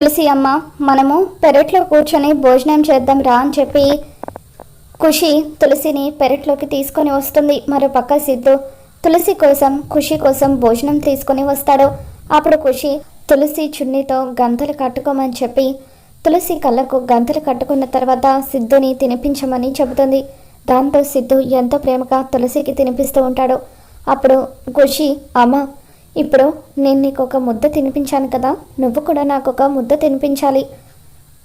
తులసి అమ్మ మనము పెరట్లో కూర్చొని భోజనం చేద్దాం రా అని చెప్పి ఖుషి తులసిని పెరట్లోకి తీసుకొని వస్తుంది. మరోపక్క సిద్ధు తులసి కోసం ఖుషి కోసం భోజనం తీసుకొని వస్తాడు. అప్పుడు ఖుషి తులసి చున్నీతో గంతలు కట్టుకోమని చెప్పి తులసి కళ్ళకు గంతలు కట్టుకున్న తర్వాత సిద్ధుని తినిపించమని చెబుతుంది. దాంతో సిద్ధు ఎంతో ప్రేమగా తులసికి తినిపిస్తూ ఉంటాడు. అప్పుడు ఖుషి అమ్మ ఇప్పుడు నేను నీకు ఒక ముద్ద తినిపించాను కదా నువ్వు కూడా నాకు ఒక ముద్ద తినిపించాలి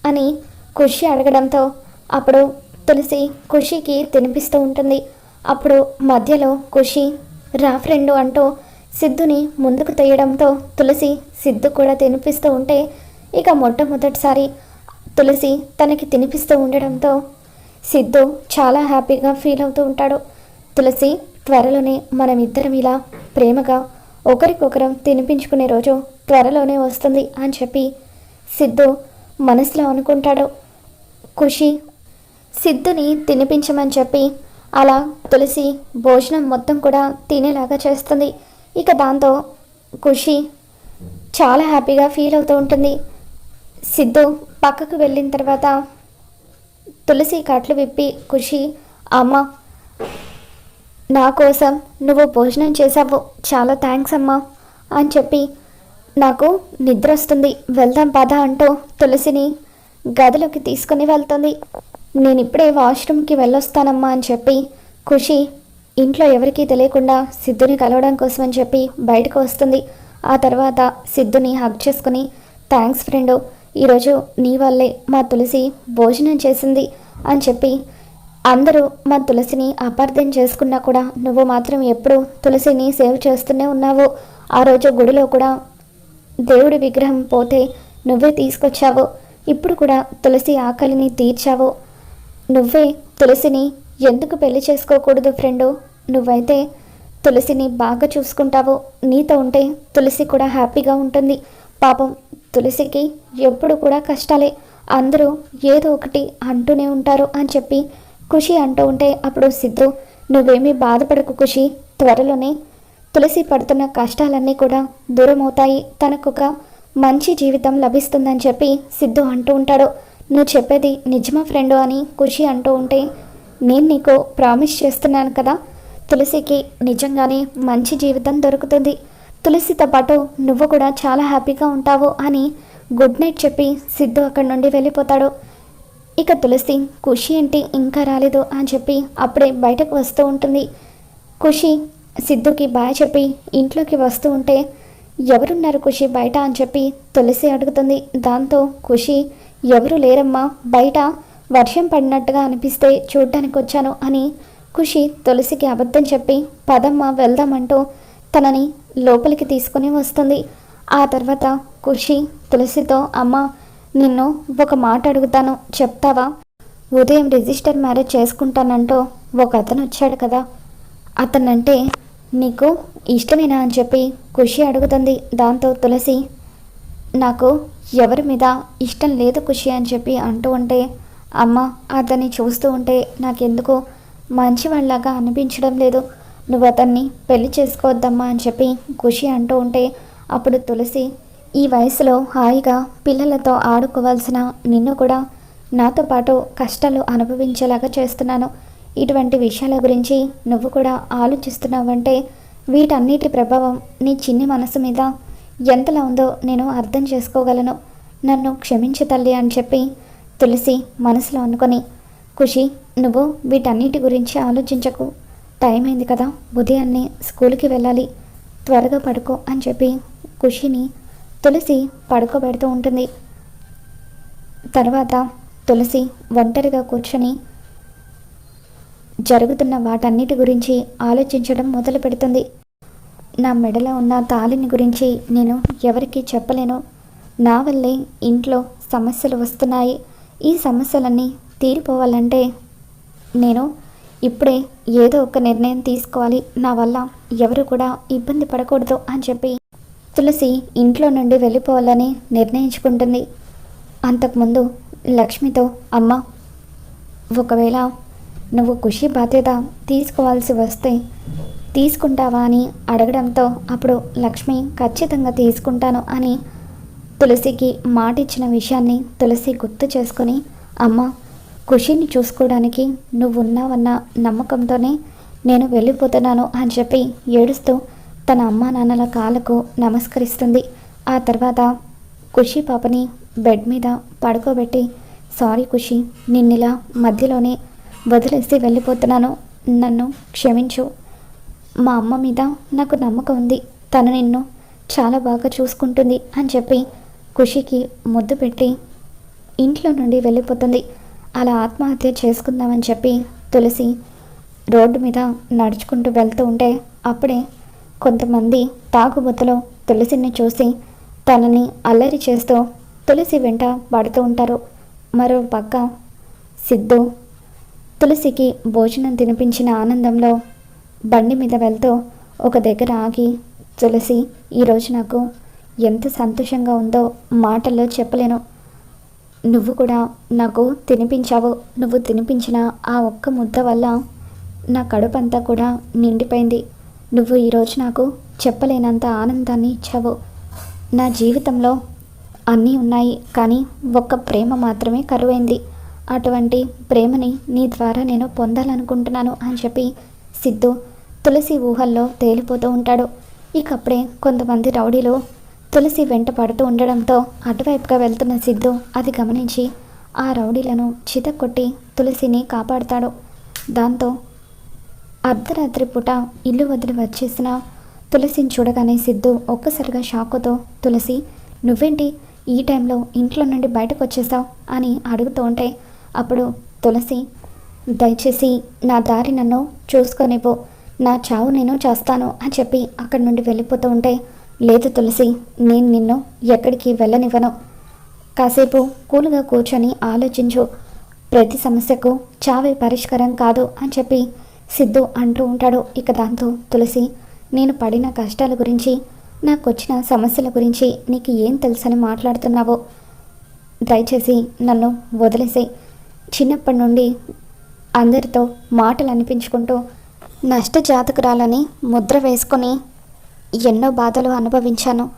అని ఖుషి అడగడంతో అప్పుడు తులసి ఖుషికి తినిపిస్తూ ఉంటుంది. అప్పుడు మధ్యలో ఖుషి రా ఫ్రెండు అంటూ సిద్ధుని ముందుకు తీయడంతో తులసి సిద్ధు కూడా తినిపిస్తూ ఉంటే ఇక మొట్టమొదటిసారి తులసి తనకి తినిపిస్తూ ఉండడంతో సిద్ధు చాలా హ్యాపీగా ఫీల్ అవుతూ ఉంటాడు. తులసి త్వరలోనే మనం ఇద్దరం ఇలా ప్రేమగా ఒకరికొకరం తినిపించుకునే రోజు త్వరలోనే వస్తుంది అని చెప్పి సిద్ధు మనసులో అనుకుంటాడు. ఖుషి సిద్ధుని తినిపించమని చెప్పి అలా తులసి భోజనం మొత్తం కూడా తినేలాగా చేస్తుంది. ఇక దాంతో ఖుషి చాలా హ్యాపీగా ఫీల్ అవుతూ ఉంటుంది. సిద్ధు పక్కకు వెళ్ళిన తర్వాత తులసి కట్లు విప్పి ఖుషి అమ్మ నా కోసం నువ్వు భోజనం చేసావు చాలా థ్యాంక్స్ అమ్మా. అని చెప్పి నాకు నిద్ర వస్తుంది. వెళ్దాం పద అంటూ తులసిని గదిలోకి తీసుకుని వెళ్తుంది. నేను ఇప్పుడే వాష్రూమ్కి వెళ్ళొస్తానమ్మా అని చెప్పి ఖుషి ఇంట్లో ఎవరికీ తెలియకుండా సిద్ధుని కలవడం కోసం అని చెప్పి బయటకు వస్తుంది. ఆ తర్వాత సిద్ధుని హగ్ చేసుకుని థ్యాంక్స్ ఫ్రెండు ఈరోజు నీ వల్లే మా తులసి భోజనం చేసింది అని చెప్పి అందరూ మా తులసిని అపార్థం చేసుకున్నా కూడా నువ్వు మాత్రం ఎప్పుడు తులసిని సేవ్ చేస్తూనే ఉన్నావు. ఆ రోజు గుడిలో కూడా దేవుడి విగ్రహం పోతే నువ్వే తీసుకొచ్చావు. ఇప్పుడు కూడా తులసి ఆకలిని తీర్చావు. నువ్వే తులసిని ఎందుకు పెళ్ళి చేసుకోకూడదు ఫ్రెండు? నువ్వైతే తులసిని బాగా చూసుకుంటావు. నీతో ఉంటే తులసి కూడా హ్యాపీగా ఉంటుంది. పాపం తులసికి ఎప్పుడు కూడా కష్టాలే. అందరూ ఏదో ఒకటి అంటూనే ఉంటారు అని చెప్పి ఖుషి అంటూ ఉంటే అప్పుడు సిద్ధు నువ్వేమీ బాధపడకు ఖుషి త్వరలోనే తులసి పడుతున్న కష్టాలన్నీ కూడా దూరం అవుతాయి తనకొక మంచి జీవితం లభిస్తుందని చెప్పి సిద్ధు అంటూ ఉంటాడు. నువ్వు చెప్పేది నిజమా ఫ్రెండు అని ఖుషి అంటూ ఉంటే నేను నీకు ప్రామిస్ చేస్తున్నాను కదా తులసికి నిజంగానే మంచి జీవితం దొరుకుతుంది. తులసితో పాటు నువ్వు కూడా చాలా హ్యాపీగా ఉంటావు అని గుడ్ నైట్ చెప్పి సిద్ధు అక్కడి నుండి వెళ్ళిపోతాడు. ఇక తులసి ఖుషి ఏంటి ఇంకా రాలేదు అని చెప్పి అప్పుడే బయటకు వస్తూ ఉంటుంది. ఖుషి సిద్ధుకి బాయ్ చెప్పి ఇంట్లోకి వస్తూ ఉంటే ఎవరున్నారు ఖుషి బయట? అని చెప్పి తులసి అడుగుతుంది. దాంతో ఖుషి ఎవరు లేరమ్మా బయట? వర్షం పడినట్టుగా అనిపిస్తే చూడ్డానికి వచ్చాను అని ఖుషి తులసికి అబద్ధం చెప్పి పదమ్మ వెళ్దామంటూ తనని లోపలికి తీసుకుని వస్తుంది. ఆ తర్వాత ఖుషి తులసితో అమ్మ నిన్ను ఒక మాట అడుగుతాను చెప్తావా? ఉదయం రిజిస్టర్ మ్యారేజ్ చేసుకుంటానంటూ ఒక అతను వచ్చాడు కదా. అతనంటే నీకు ఇష్టమేనా అని చెప్పి ఖుషి అడుగుతుంది. దాంతో తులసి నాకు ఎవరి మీద ఇష్టం లేదు ఖుషి అని చెప్పి అంటూ ఉంటే అమ్మ అతన్ని చూస్తూ ఉంటే నాకెందుకో మంచివాళ్ళలాగా అనిపించడం లేదు. నువ్వు అతన్ని పెళ్ళి చేసుకోవద్దమ్మా అని చెప్పి ఖుషి అంటూ ఉంటే అప్పుడు తులసి ఈ వయసులో హాయిగా పిల్లలతో ఆడుకోవాల్సిన నిన్ను కూడా నాతో పాటు కష్టాలు అనుభవించేలాగా చేస్తున్నాను. ఇటువంటి విషయాల గురించి నువ్వు కూడా ఆలోచిస్తున్నావంటే వీటన్నిటి ప్రభావం నీ చిన్ని మనసు మీద ఎంతలా ఉందో నేను అర్థం చేసుకోగలను. నన్ను క్షమించు తల్లి అని చెప్పి తులసి మనసులో అనుకొని ఖుషి నువ్వు వీటన్నిటి గురించి ఆలోచించకు. టైం అయింది కదా ఉదయాన్నే స్కూల్కి వెళ్ళాలి. త్వరగా పడుకో అని చెప్పి ఖుషిని తులసి పడుకోబెడుతూ ఉంటుంది. తర్వాత తులసి ఒంటరిగా కూర్చొని జరుగుతున్న వాటన్నిటి గురించి ఆలోచించడం మొదలు పెడుతుంది. నా మెడలో ఉన్న తాళిని గురించి నేను ఎవరికీ చెప్పలేను. నా వల్లే ఇంట్లో సమస్యలు వస్తున్నాయి. ఈ సమస్యలన్నీ తీరిపోవాలంటే నేను ఇప్పుడే ఏదో ఒక నిర్ణయం తీసుకోవాలి. నా వల్ల ఎవరు కూడా ఇబ్బంది పడకూడదు అని చెప్పి తులసి ఇంట్లో నుండి వెళ్ళిపోవాలని నిర్ణయించుకుంటుంది. అంతకుముందు లక్ష్మితో అమ్మ ఒకవేళ నువ్వు ఖుషి బాధ్యత తీసుకోవాల్సి వస్తే తీసుకుంటావా అని అడగడంతో అప్పుడు లక్ష్మి ఖచ్చితంగా తీసుకుంటాను అని తులసికి మాట ఇచ్చిన విషయాన్ని తులసి గుర్తు చేసుకొని అమ్మ ఖుషిని చూసుకోవడానికి నువ్వు ఉన్నావన్న నమ్మకంతోనే నేను వెళ్ళిపోతున్నాను అని చెప్పి ఏడుస్తూ తన అమ్మా నాన్నల కాళ్ళకు నమస్కరిస్తుంది. ఆ తర్వాత ఖుషి పాపని బెడ్ మీద పడుకోబెట్టి సారీ ఖుషి నిన్నిలా మధ్యలోనే వదిలేసి వెళ్ళిపోతున్నాను. నన్ను క్షమించు. మా అమ్మ మీద నాకు నమ్మకం ఉంది. తను నిన్ను చాలా బాగా చూసుకుంటుంది అని చెప్పి ఖుషికి ముద్దు పెట్టి ఇంట్లో నుండి వెళ్ళిపోతుంది. అలా ఆత్మహత్య చేసుకుందామని చెప్పి తులసి రోడ్డు మీద నడుచుకుంటూ వెళ్తూ ఉంటే అప్పుడే కొంతమంది తాగుబోతులో తులసిని చూసి తనని అల్లరి చేస్తూ తులసి వెంట పడుతూ ఉంటారు. మరో పక్క సిద్ధు తులసికి భోజనం తినిపించిన ఆనందంలో బండి మీద వెళ్తూ ఒక దగ్గర ఆగి తులసి ఈరోజు నాకు ఎంత సంతోషంగా ఉందో మాటల్లో చెప్పలేను. నువ్వు కూడా నాకు తినిపించావు. నువ్వు తినిపించిన ఆ ఒక్క ముద్ద వల్ల నా కడుపంతా కూడా నిండిపోయింది. నువ్వు ఈరోజు నాకు చెప్పలేనంత ఆనందాన్ని ఇచ్చావు. నా జీవితంలో అన్నీ ఉన్నాయి కానీ ఒక్క ప్రేమ మాత్రమే కరువైంది. అటువంటి ప్రేమని నీ ద్వారా నేను పొందాలనుకుంటున్నాను అని చెప్పి సిద్ధు తులసి ఊహల్లో తేలిపోతూ ఉంటాడు. ఇకప్పుడే కొంతమంది రౌడీలు తులసి వెంట పడుతూ ఉండడంతో అటువైపుగా వెళ్తున్న సిద్ధు అది గమనించి ఆ రౌడీలను చితక్కొట్టి తులసిని కాపాడుతాడు. దాంతో అర్ధరాత్రి పూట ఇల్లు వదిలి వచ్చేసిన తులసిని చూడగానే సిద్ధు ఒక్కసారిగా షాకుతో తులసి నువ్వేంటి ఈ టైంలో ఇంట్లో నుండి బయటకు వచ్చేసావు? అని అడుగుతూ ఉంటే అప్పుడు తులసి దయచేసి నా దారి నన్ను చూసుకొనివ్వు నా చావు నేను చేస్తాను అని చెప్పి అక్కడి నుండి వెళ్ళిపోతూ ఉంటే లేదు తులసి నేను నిన్ను ఎక్కడికి వెళ్ళనివ్వను. కాసేపు కూలుగా కూర్చొని ఆలోచించు. ప్రతి సమస్యకు చావే పరిష్కారం కాదు అని చెప్పి సిద్ధు అంటూ ఉంటాడు. ఇక దాంతో తులసి నేను పడిన కష్టాల గురించి నాకు వచ్చిన సమస్యల గురించి నీకు ఏం తెలుసని మాట్లాడుతున్నావో? దయచేసి నన్ను వదిలేసే చిన్నప్పటి నుండి అందరితో మాటలు అనిపించుకుంటూ నష్టజాతకురాలని ముద్ర వేసుకొని ఎన్నో బాధలు అనుభవించాను.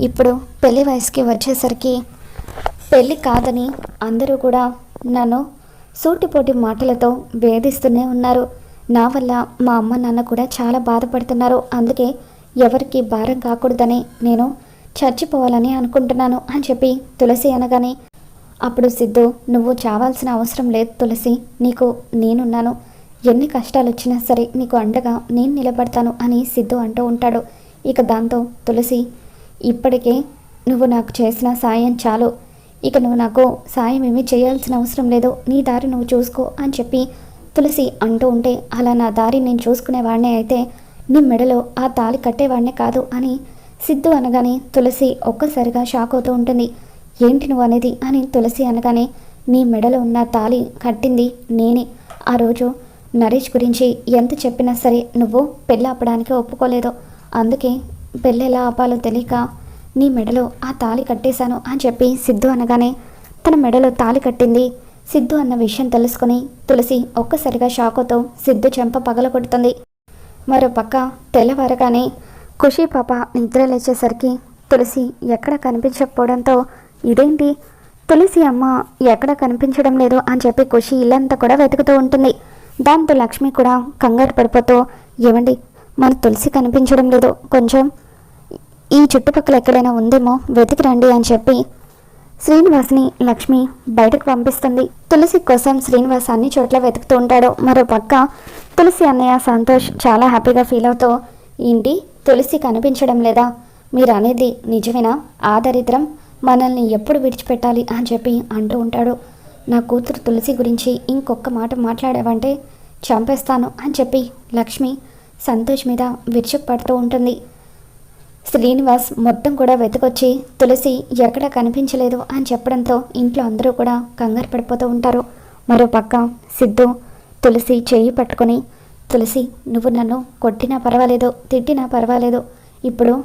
ఇప్పుడు పెళ్ళి వయసుకి వచ్చేసరికి పెళ్ళి కాదని అందరూ కూడా నన్ను సూటిపోటి మాటలతో వేధిస్తూనే ఉన్నారు. నా వల్ల మా అమ్మ నాన్న కూడా చాలా బాధపడుతున్నారు. అందుకే ఎవరికి భారం కాకూడదని నేను చచ్చిపోవాలని అనుకుంటున్నాను అని చెప్పి తులసి అనగానే అప్పుడు సిద్ధు నువ్వు చావాల్సిన అవసరం లేదు తులసి. నీకు నేనున్నాను. ఎన్ని కష్టాలు వచ్చినా సరే నీకు అండగా నేను నిలబడతాను అని సిద్ధు అంటూ ఉంటాడు. ఇక దాంతో తులసి ఇప్పటికే నువ్వు నాకు చేసిన సాయం చాలు. ఇక నువ్వు నాకు సాయం ఏమీ చేయాల్సిన అవసరం లేదు. నీ దారి నువ్వు చూసుకో అని చెప్పి తులసి అంటూ ఉంటే అలా నా దారి నేను చూసుకునేవాడినే అయితే నీ మెడలో ఆ తాళి కట్టేవాడినే కాదు అని సిద్ధు అనగానే తులసి ఒక్కసారిగా షాక్ అవుతూ ఉంటుంది. ఏంటి నువ్వు అనేది? అని తులసి అనగానే నీ మెడలో ఉన్న తాళి కట్టింది నేనే. ఆ రోజు నరేష్ గురించి ఎంత చెప్పినా సరే నువ్వు పెళ్ళి ఆపడానికి ఒప్పుకోలేదు. అందుకే పెళ్ళి ఎలా ఆపాలో తెలియక నీ మెడలో ఆ తాళి కట్టేశాను అని చెప్పి సిద్ధు అనగానే తన మెడలో తాళి కట్టింది సిద్ధు అన్న విషయం తెలుసుకొని తులసి ఒక్కసారిగా షాకుతో సిద్ధు చెంప పగలగొడుతుంది. మరో పక్క తెల్లవారగానే ఖుషి పాప నిద్ర లేచేసరికి తులసి ఎక్కడ కనిపించకపోవడంతో ఇదేంటి? తులసి అమ్మ ఎక్కడ కనిపించడం లేదు అని చెప్పి ఖుషి ఇల్లంతా కూడా వెతుకుతూ ఉంటుంది. దాంతో లక్ష్మి కూడా కంగారు పడిపోతూ ఏమండి మన తులసి కనిపించడం లేదు. కొంచెం ఈ చుట్టుపక్కల ఎక్కడైనా ఉందేమో వెతికి రండి అని చెప్పి శ్రీనివాస్ని లక్ష్మి బయటకు పంపిస్తుంది. తులసి కోసం శ్రీనివాస్ అన్ని చోట్ల వెతుకుతూ ఉంటాడు. మరో పక్క తులసి అన్నయ్య సంతోష్ చాలా హ్యాపీగా ఫీల్ అవుతూ ఏంటి? తులసి కనిపించడం లేదా? మీరు అనేది నిజమేనా? ఆ దరిద్రం మనల్ని ఎప్పుడు విడిచిపెట్టాలి? అని చెప్పి అంటూ ఉంటాడు. నా కూతురు తులసి గురించి ఇంకొక మాట మాట్లాడావంటే చంపేస్తాను అని చెప్పి లక్ష్మి సంతోష్ మీద విరుచుకుపడుతూ ఉంటుంది. శ్రీనివాస్ మొత్తం కూడా వెతకొచ్చి తులసి ఎక్కడ కనిపించలేదు? అని చెప్పడంతో ఇంట్లో అందరూ కూడా కంగారు పడిపోతూ ఉంటారు. మరో పక్క సిద్ధు తులసి చేయి పట్టుకొని తులసి నువ్వు నన్ను కొట్టినా పర్వాలేదు తిట్టినా పర్వాలేదు. ఇప్పుడు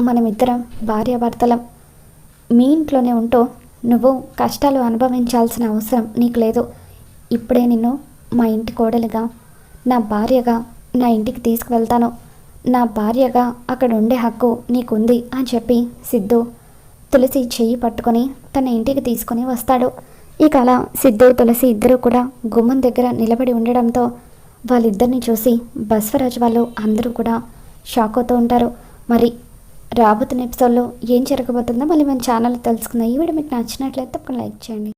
మనమిద్దరం భార్యాభర్తలం. మీ ఇంట్లోనే ఉంటూ నువ్వు కష్టాలు అనుభవించాల్సిన అవసరం నీకు లేదు. ఇప్పుడే నిన్ను మా ఇంటి కోడలుగా నా భార్యగా నా ఇంటికి తీసుకువెళ్తాను. నా భార్యగా అక్కడ ఉండే హక్కు నీకుంది అని చెప్పి సిద్ధు తులసి చెయ్యి పట్టుకొని తన ఇంటికి తీసుకొని వస్తాడు. ఇక అలా సిద్ధు తులసి ఇద్దరూ కూడా గుమ్మం దగ్గర నిలబడి ఉండడంతో వాళ్ళిద్దరిని చూసి బస్వరాజ్ వాళ్ళు అందరూ కూడా షాక్ అవుతూ ఉంటారు. మరి రాబోతున్న ఎపిసోడ్లో ఏం జరగబోతుందో మళ్ళీ మన ఛానల్ తెలుసుకుందాం. ఈ వీడియో మీకు నచ్చినట్లయితే ఒక లైక్ చేయండి.